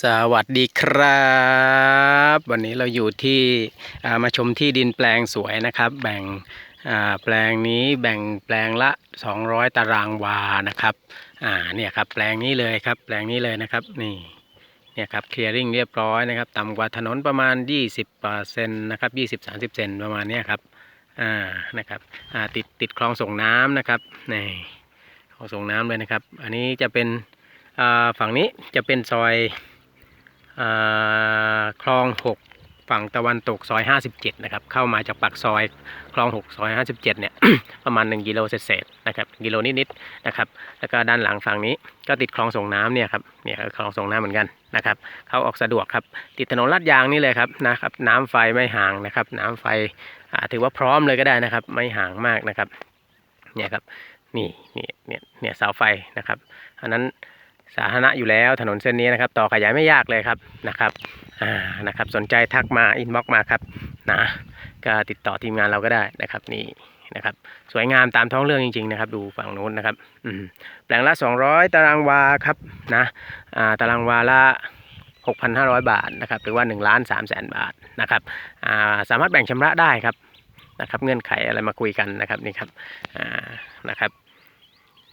สวัสดีครับ วันนี้เราอยู่ที่ามาชมที่ดินแปลงสวยนะครับ แบ่งแปลงนี้แบ่งแปลงละ 200 ตารางวานะครับอ่าเนี่ยครับแปลงนี้เลยครับ แปลงนี้เลยนะครับนี่เนี่ยครับเคลียร์ริ่งเรียบร้อยนะครับต่ำกว่าถนนประมาณ 20เปอร์เซนนะครับ20-30เซนประมาณนี้ครับอ่านะครับอ่าติดติดคลองส่งน้ำนะครับนี่คลองส่งน้ำเลยนะครับ อันนี้จะเป็นอ่าฝั่งนี้จะเป็นซอย คลอง 6 ฝั่งตะวันตกซอย 57 นะครับ เข้ามาจากปากซอยคลอง 6 ซอย 57 เนี่ย ประมาณ 1 กิโลเศษๆนะครับ กิโลนิดๆ นะครับ แล้วก็ด้านหลังฝั่งนี้ก็ติดคลองส่งน้ำเนี่ยครับ เนี่ยคลองส่งน้ำเหมือนกันนะครับ เข้าออกสะดวกครับ ติดถนนลาดยางนี่เลยครับนะครับ น้ำไฟไม่ห่างนะครับ น้ำไฟถือว่าพร้อมเลยก็ได้นะครับ ไม่ห่างมากนะครับ เนี่ยครับ นี่ นี่ เนี่ย เนี่ยเสาไฟนะครับ อันนั้น สาธารณะอยู่แล้วถนนเส้นนี้นะครับ ต่อขยายไม่ยากเลยครับนะครับอ่านะครับ สนใจทักมาอินบ็อกมาครับนะก็ติดต่อทีมงานเราก็ได้นะครับนี่นะครับ สวยงามตามท้องเรื่องจริง ๆ นะครับ ดูฝั่งนู้นนะครับอืมแปลงละ 200 ตารางวาครับนะอ่าตารางวาละ 6,500 บาทนะครับหรือว่า1ล้าน3แสนบาทนะครับอ่าสามารถแบ่งชำระได้ครับนะครับ เงื่อนไขอะไรมาคุยกันนะครับนี่ครับอ่านะครับ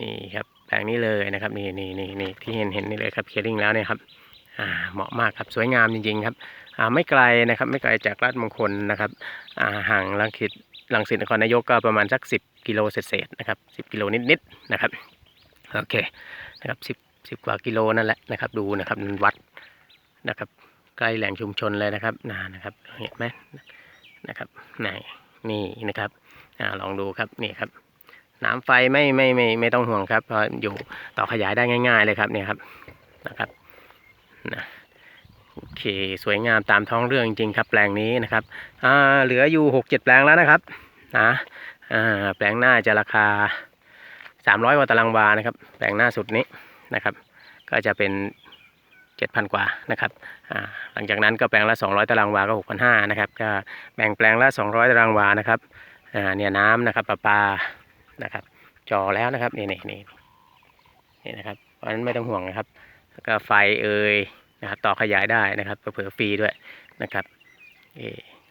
นี่ครับ แปลงนี้เลยนะครับนี่นี่นี่นี่ที่เห็นเห็นนี่เลยครับเคลียร์ริงแล้วเนี่ยครับอ่าเหมาะมากครับสวยงามจริงๆครับอ่าไม่ไกลนะครับไม่ไกลจากลาดมงคลนะครับอ่าห่างลังสิตลังสิตนครนายกก็ประมาณสัก 10 กิโลเศษๆนะครับ10 กิโลนิดๆนะครับโอเคนะครับ10 10 กว่ากิโลนั่นแหละนะครับดูนะครับวัดนะครับใกล้แหล่งชุมชนเลยนะครับนานะครับเห็นไหมนะครับไหนนี่นะครับอ่าลองดูครับนี่ครับ น้ำไฟไม่ไม่ไม่ไม่ต้องห่วงครับเพราะอยู่ต่อขยายได้ง่าย ๆ เลยครับเนี่ยครับนะครับนะโอเคสวยงามตามท้องเรื่องจริงๆครับแปลงนี้นะครับอ่าเหลืออยู่หกเจ็ดแปลงแล้วนะครับนะอ่าแปลงหน้าจะราคาสามร้อยกว่าตารางวานะครับ แปลงหน้าสุดนี้นะครับ ก็จะเป็นเจ็ดพันกว่านะครับอ่าหลังจากนั้นก็แปลงละสองร้อยตารางวาก็หกพันห้านะครับก็แบ่งแปลงละสองร้อยตารางวานะครับอ่าเนี่ยน้ำนะครับประปา นะครับ จอแล้วนะครับนี่นี่นี่นี่นะครับเพราะฉะนั้นไม่ต้องห่วงนะครับแล้วก็ไฟเอ่ยนะครับ ต่อขยายได้นะครับเผื่อฟรีด้วยนะครับเอ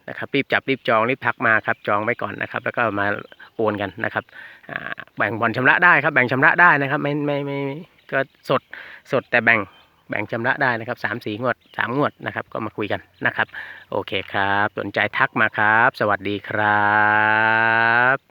นะครับรีบจับรีบจองรีบพักมาครับจองไว้ก่อนนะครับ แล้วก็มาโอนกันนะครับแบ่งผ่อนชำระได้ครับ แบ่งชำระได้นะครับไม่ไม่ไม่ไม่ก็สดสดแต่แบ่งแบ่งชำระได้นะครับสามสี่งวดสามงวดนะครับ ก็มาคุยกันนะครับ โอเคครับ สนใจทักมาครับ สวัสดีครับ